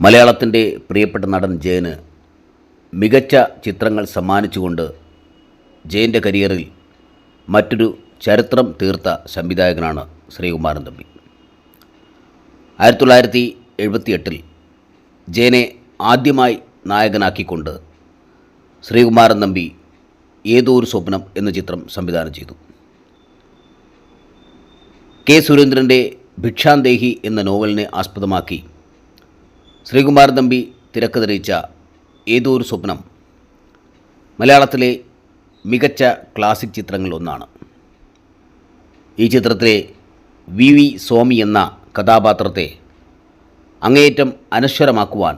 മലയാളത്തിന്റെ പ്രിയപ്പെട്ട നടൻ ജയന് മികച്ച ചിത്രങ്ങൾ സമ്മാനിച്ചുകൊണ്ട് ജയന്റെ കരിയറിൽ മറ്റൊരു ചരിത്രം തീർത്ത സംവിധായകനാണ് ശ്രീകുമാരൻ തമ്പി. ആയിരത്തി തൊള്ളായിരത്തി എഴുപത്തിയെട്ടിൽ ജയനെ ആദ്യമായി നായകനാക്കിക്കൊണ്ട് ശ്രീകുമാരൻ തമ്പി ഏതോ ഒരു സ്വപ്നം എന്ന ചിത്രം സംവിധാനം ചെയ്തു. കെ സുരേന്ദ്രന്റെ ഭിക്ഷാന്തേഹി എന്ന നോവലിനെ ആസ്പദമാക്കി ശ്രീകുമാരൻ തമ്പി തിരക്കഥരയിച്ച ഏതോ ഒരു സ്വപ്നം മലയാളത്തിലെ മികച്ച ക്ലാസിക് ചിത്രങ്ങളിലൊന്നാണ് ഈ ചിത്രത്തിലെ വി വി സ്വാമി എന്ന കഥാപാത്രത്തെ അങ്ങേയറ്റം അനശ്വരമാക്കുവാൻ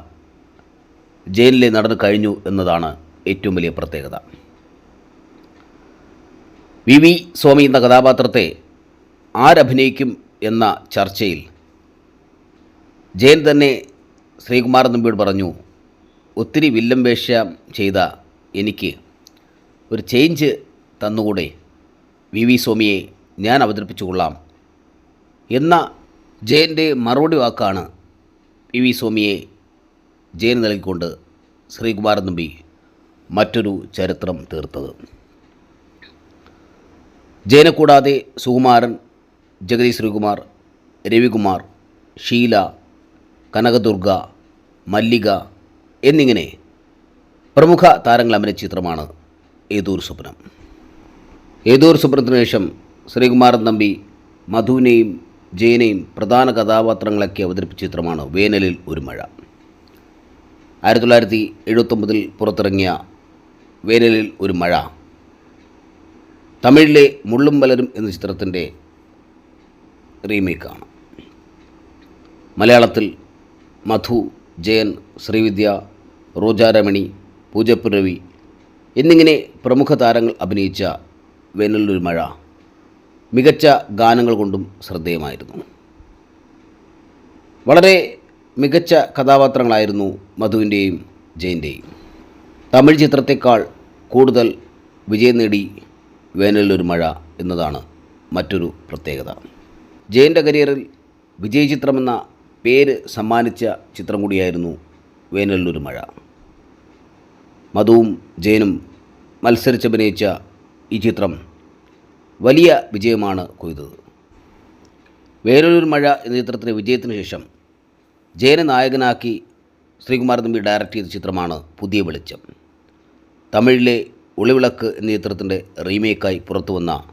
ജയിലിലെ നടന്നു കഴിഞ്ഞു എന്നതാണ് ഏറ്റവും വലിയ പ്രത്യേകത. വി വി സ്വാമി എന്ന കഥാപാത്രത്തെ ആരഭിനയിക്കും എന്ന ചർച്ചയിൽ ജയൻ തന്നെ ശ്രീകുമാരൻ നമ്പിയോട് പറഞ്ഞു ഒത്തിരി വില്ലൻ വേഷ്യം ചെയ്ത എനിക്ക് ഒരു ചേഞ്ച് തന്നുകൂടെ? വി. വി. സ്വാമിയെ ഞാൻ അവതരിപ്പിച്ചു കൊള്ളാം. എന്ന ജയന്റെ മറുപടി വാക്കാണ് വി. വി. സ്വാമിയെ ജയൻ നൽകിക്കൊണ്ട് ശ്രീകുമാരൻ നമ്പി മറ്റൊരു ചരിത്രം തീർത്തത്. ജയനെ കൂടാതെ സുകുമാരൻ ജഗതി ശ്രീകുമാർ രവികുമാർ ഷീല കനകദുർഗ മല്ലിക എന്നിങ്ങനെ പ്രമുഖ താരങ്ങൾ അഭിനയ ചിത്രമാണ് ഏതൂർ സ്വപ്നം. ഏതൂർ സ്വപ്നത്തിന് ശേഷം ശ്രീകുമാരൻ തമ്പി മധുവിനെയും ജയനെയും പ്രധാന കഥാപാത്രങ്ങളൊക്കെ അവതരിപ്പിച്ച ചിത്രമാണ് വേനലിൽ ഒരു മഴ. ആയിരത്തി തൊള്ളായിരത്തി എഴുപത്തൊമ്പതിൽ പുറത്തിറങ്ങിയ വേനലിൽ ഒരു മഴ. തമിഴിലെ മുള്ളും വലരും എന്ന ചിത്രത്തിന്റെ റീമേക്കാണ്. മലയാളത്തിൽ മധു ജയൻ ശ്രീവിദ്യ റോജാരമണി പൂജപ്പ് രവി എന്നിങ്ങനെ പ്രമുഖ താരങ്ങൾ അഭിനയിച്ച വേനലൊരു മഴ. മികച്ച ഗാനങ്ങൾ കൊണ്ടും ശ്രദ്ധേയമായിരുന്നു. വളരെ മികച്ച കഥാപാത്രങ്ങളായിരുന്നു മധുവിന്റെയും ജയന്റെയും. തമിഴ് ചിത്രത്തെക്കാൾ കൂടുതൽ വിജയം നേടി വേനലിലൊരു മഴ എന്നതാണ് മറ്റൊരു പ്രത്യേകത. ജയന്റെ കരിയറിൽ വിജയചിത്രമെന്ന പേര് സമ്മാനിച്ച ചിത്രം കൂടിയായിരുന്നു വേനലിലൊരു മഴ. മധുവും ജയനും മത്സരിച്ചഭിനയിച്ച ഈ ചിത്രം വലിയ വിജയമാണ് കൊയ്തത്. വേനലൂർ മഴ എന്ന ചിത്രത്തിന്റെ വിജയത്തിന് ശേഷം ജയനെ നായകനാക്കി ശ്രീകുമാരൻ തമ്പി ഡയറക്റ്റ് ചെയ്ത ചിത്രമാണ് പുതിയ വെളിച്ചം. തമിഴിലെ ഒളിവിളക്ക് എന്ന ചിത്രത്തിന്റെ റീമേക്കായി പുറത്തു വന്ന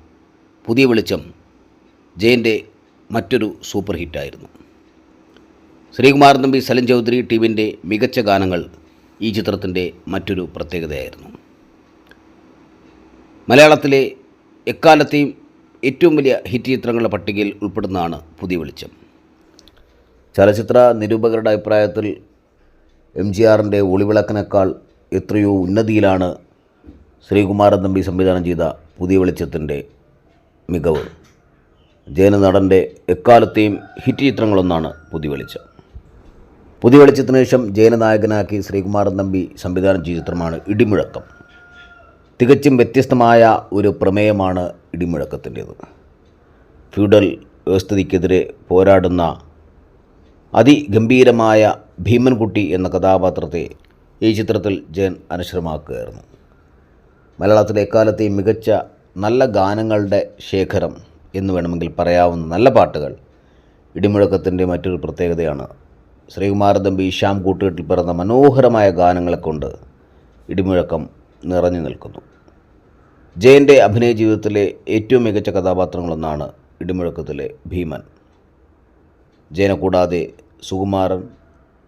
പുതിയ വെളിച്ചം ജയന്റെ മറ്റൊരു സൂപ്പർ ഹിറ്റായിരുന്നു. ശ്രീകുമാരൻ തമ്പി സലിം ചൗധരി ടീമിന്റെ മികച്ച ഗാനങ്ങൾ ഈ ചിത്രത്തിന്റെ മറ്റൊരു പ്രത്യേകതയായിരുന്നു. മലയാളത്തിലെ എക്കാലത്തെയും ഏറ്റവും വലിയ ഹിറ്റ് ചിത്രങ്ങളുടെ പട്ടികയിൽ ഉൾപ്പെടുന്നതാണ് പുതിയ വെളിച്ചം. ചലച്ചിത്ര നിരൂപകരുടെ അഭിപ്രായത്തിൽ എം ജി ആറിന്റെ ഒളിവിളക്കിനേക്കാൾ എത്രയോ ഉന്നതിയിലാണ് ശ്രീകുമാരൻ തമ്പി സംവിധാനം ചെയ്ത പുതിയ വെളിച്ചത്തിന്റെ മികവ്. ജയനനടന്റെ എക്കാലത്തെയും ഹിറ്റ് ചിത്രങ്ങളൊന്നാണ് പുതിയ വെളിച്ചം. പുതിയ വെളിച്ചത്തിന് ശേഷം ജയനനായകനാക്കി ശ്രീകുമാരൻ തമ്പി സംവിധാനം ചെയ്ത ചിത്രമാണ് ഇടിമുഴക്കം. തികച്ചും വ്യത്യസ്തമായ ഒരു പ്രമേയമാണ് ഇടിമുഴക്കത്തിന്റേത്. ഫ്യൂഡൽ വ്യവസ്ഥിതിക്കെതിരെ പോരാടുന്ന അതിഗംഭീരമായ ഭീമൻകുട്ടി എന്ന കഥാപാത്രത്തെ ഈ ചിത്രത്തിൽ ജയൻ അനശ്വരമാക്കുകയായിരുന്നു. മലയാളത്തിലെ എക്കാലത്തെയും മികച്ച നല്ല ഗാനങ്ങളുടെ ശേഖരം എന്ന് വേണമെങ്കിൽ പറയാവുന്ന നല്ല പാട്ടുകൾ ഇടിമുഴക്കത്തിന്റെ മറ്റൊരു പ്രത്യേകതയാണ് ശ്രീകുമാരൻ തമ്പി കൂട്ടുകെട്ടിൽ പിറന്ന മനോഹരമായ ഗാനങ്ങളെ കൊണ്ട് ഇടിമുഴക്കം നിറഞ്ഞു നിൽക്കുന്നു. ജയന്റെ അഭിനയ ജീവിതത്തിലെ ഏറ്റവും മികച്ച കഥാപാത്രങ്ങളൊന്നാണ് ഇടിമുഴക്കത്തിലെ ഭീമൻ. ജയനെ കൂടാതെ സുകുമാരൻ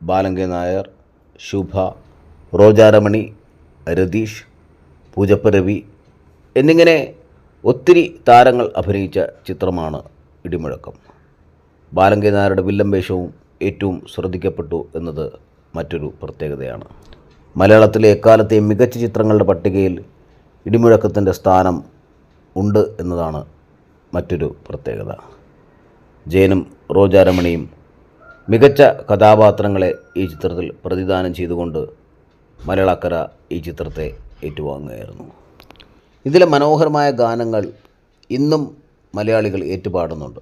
ബാലങ്കെ നായർ ശുഭ റോജാരമണി രതീഷ് പൂജപ്പരവി എന്നിങ്ങനെ ഒത്തിരി താരങ്ങൾ അഭിനയിച്ച ചിത്രമാണ് ഇടിമുഴക്കം. ബാലങ്കെ നായരുടെ വില്ലം വേഷവും ഏറ്റവും ശ്രദ്ധിക്കപ്പെട്ടു എന്നത് മറ്റൊരു പ്രത്യേകതയാണ്. മലയാളത്തിലെ എക്കാലത്തെ മികച്ച ചിത്രങ്ങളുടെ പട്ടികയിൽ ഇടിമുഴക്കത്തിന്റെ സ്ഥാനം ഉണ്ട് എന്നതാണ് മറ്റൊരു പ്രത്യേകത. ജയനും റോജാരമണിയും മികച്ച കഥാപാത്രങ്ങളെ ഈ ചിത്രത്തിൽ പ്രതിദാനം ചെയ്തുകൊണ്ട് മലയാളക്കര ഈ ചിത്രത്തെ ഏറ്റുവാങ്ങുകയായിരുന്നു. ഇതിലെ മനോഹരമായ ഗാനങ്ങൾ ഇന്നും മലയാളികൾ ഏറ്റുപാടുന്നുണ്ട്.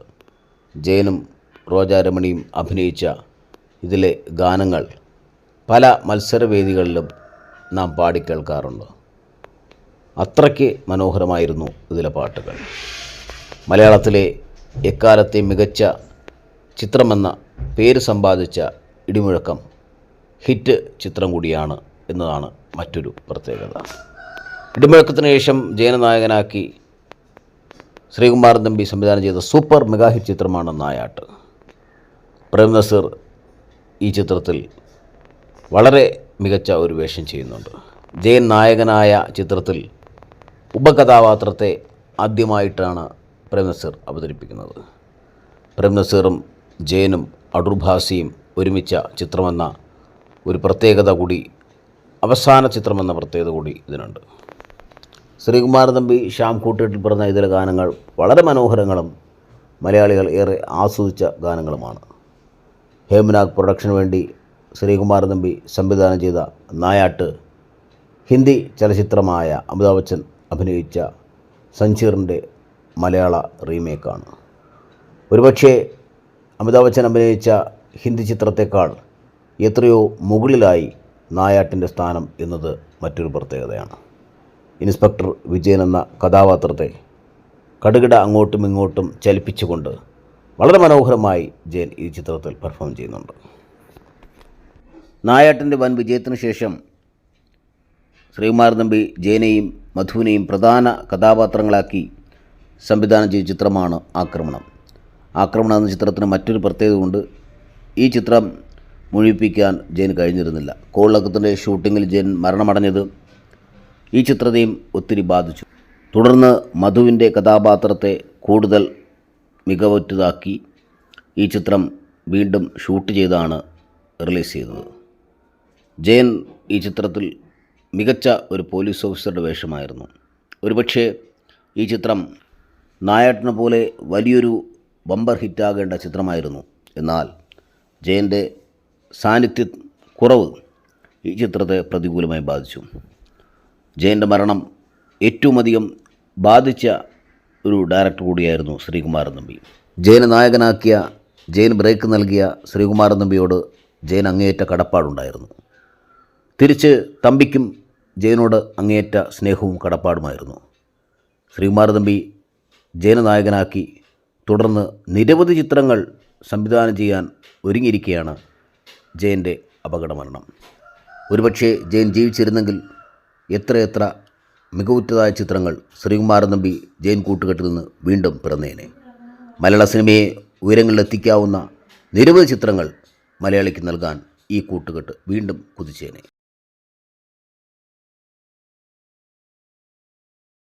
ജയനും റോജാരമണിയും അഭിനയിച്ച ഇതിലെ ഗാനങ്ങൾ പല മത്സരവേദികളിലും നാം പാടിക്കേൾക്കാറുണ്ട്. അത്രയ്ക്ക് മനോഹരമായിരുന്നു ഇതിലെ പാട്ടുകൾ. മലയാളത്തിലെ എക്കാലത്തെ മികച്ച ചിത്രമെന്ന പേര് സമ്പാദിച്ച ഇടിമുഴക്കം ഹിറ്റ് ചിത്രം കൂടിയാണ് എന്നതാണ് മറ്റൊരു പ്രത്യേകത. ഇടിമുഴക്കത്തിന് ശേഷം ജയനനായകനാക്കി ശ്രീകുമാരൻ തമ്പി സംവിധാനം ചെയ്ത സൂപ്പർ മെഗാ ഹിറ്റ് ചിത്രമാണ് നായാട്ട്. പ്രേം നസീർ ഈ ചിത്രത്തിൽ വളരെ മികച്ച ഒരു വേഷം ചെയ്യുന്നുണ്ട്. ജയൻ നായകനായ ചിത്രത്തിൽ ഉപകഥാപാത്രത്തെ ആദ്യമായിട്ടാണ് പ്രേം നസീർ അവതരിപ്പിക്കുന്നത്. പ്രേം നസീറും ജയനും അടൂർഭാസിയും ഒരുമിച്ച ചിത്രമെന്ന ഒരു പ്രത്യേകത കൂടി അവസാന ചിത്രമെന്ന പ്രത്യേകത കൂടി ഇതിനുണ്ട്. ശ്രീകുമാർ തമ്പി ശ്യാം കൂട്ടിയിട്ടിൽ പറഞ്ഞ ഇതിലെ ഗാനങ്ങൾ വളരെ മനോഹരങ്ങളും മലയാളികൾ ഏറെ ആസ്വദിച്ച ഗാനങ്ങളുമാണ്. ഹേമനാഗ് പ്രൊഡക്ഷന് വേണ്ടി ശ്രീകുമാർ നമ്പി സംവിധാനം ചെയ്ത നായാട്ട് ഹിന്ദി ചലച്ചിത്രമായ അമിതാഭ് ബച്ചൻ അഭിനയിച്ച സഞ്ചീറിന്റെ മലയാള റീമേക്കാണ്. ഒരുപക്ഷേ അമിതാഭ് ബച്ചൻ അഭിനയിച്ച ഹിന്ദി ചിത്രത്തേക്കാൾ എത്രയോ മുകളിലായി നായാട്ടിന്റെ സ്ഥാനം എന്നത് മറ്റൊരു പ്രത്യേകതയാണ്. ഇൻസ്പെക്ടർ വിജയൻ എന്ന കഥാപാത്രത്തെ കടുകിട അങ്ങോട്ടും ഇങ്ങോട്ടും ചലിപ്പിച്ചുകൊണ്ട് വളരെ മനോഹരമായി ജയൻ ഈ ചിത്രത്തിൽ പെർഫോം ചെയ്യുന്നുണ്ട്. നായാട്ടിന്റെ വൻ വിജയത്തിന് ശേഷം ശ്രീകുമാർ നമ്പി ജയനെയും മധുവിനെയും പ്രധാന കഥാപാത്രങ്ങളാക്കി സംവിധാനം ചെയ്ത ചിത്രമാണ് ആക്രമണം. ആക്രമണം എന്ന ചിത്രത്തിന് മറ്റൊരു പ്രത്യേകതയുണ്ട് ഈ ചിത്രം മുഴുവിപ്പിക്കാൻ ജയൻ കഴിഞ്ഞിരുന്നില്ല. കോളിളക്കത്തിന്റെ ഷൂട്ടിങ്ങിൽ ജയൻ മരണമടഞ്ഞത് ഈ ചിത്രത്തെയും ഒത്തിരി ബാധിച്ചു. തുടർന്ന് മധുവിന്റെ കഥാപാത്രത്തെ കൂടുതൽ മികവുറ്റതാക്കി ഈ ചിത്രം വീണ്ടും ഷൂട്ട് ചെയ്താണ് റിലീസ് ചെയ്തത്. ജയൻ ഈ ചിത്രത്തിൽ മികച്ച ഒരു പോലീസ് ഓഫീസറുടെ വേഷമായിരുന്നു. ഒരുപക്ഷെ ഈ ചിത്രം നായാട്ടിനെ പോലെ വലിയൊരു ബമ്പർ ഹിറ്റാകേണ്ട ചിത്രമായിരുന്നു. എന്നാൽ ജയന്റെ സാന്നിധ്യ കുറവ് ഈ ചിത്രത്തെ പ്രതികൂലമായി ബാധിച്ചു. ജയന്റെ മരണം ഏറ്റവും അധികം ബാധിച്ച ഒരു ഡയറക്ടർ കൂടിയായിരുന്നു ശ്രീകുമാരൻ തമ്പി ജയന് നായകനാക്കിയ ജയൻ ബ്രേക്ക് നൽകിയ ശ്രീകുമാരൻ തമ്പിയോട് ജയൻ അങ്ങേയറ്റ കടപ്പാടുണ്ടായിരുന്നു. തിരിച്ച് തമ്പിക്കും ജയനോട് അങ്ങേയറ്റ സ്നേഹവും കടപ്പാടുമായിരുന്നു. ശ്രീകുമാരൻ തമ്പി ജയന നായകനാക്കി തുടർന്ന് നിരവധി ചിത്രങ്ങൾ സംവിധാനം ചെയ്യാൻ ഒരുങ്ങിയിരിക്കുകയാണ് ജയന്റെ അപകടമരണം. ഒരുപക്ഷേ ജയൻ ജീവിച്ചിരുന്നെങ്കിൽ എത്രയെത്ര മികവുറ്റതായ ചിത്രങ്ങൾ ശ്രീകുമാരൻ നമ്പി ജയൻ കൂട്ടുകെട്ടിൽ നിന്ന് വീണ്ടും പിറന്നേനെ. മലയാള സിനിമയെ ഉയരങ്ങളിലെത്തിക്കാവുന്ന നിരവധി ചിത്രങ്ങൾ മലയാളിക്ക് നൽകാൻ ഈ കൂട്ടുകെട്ട് വീണ്ടും കുതിച്ചേനെ.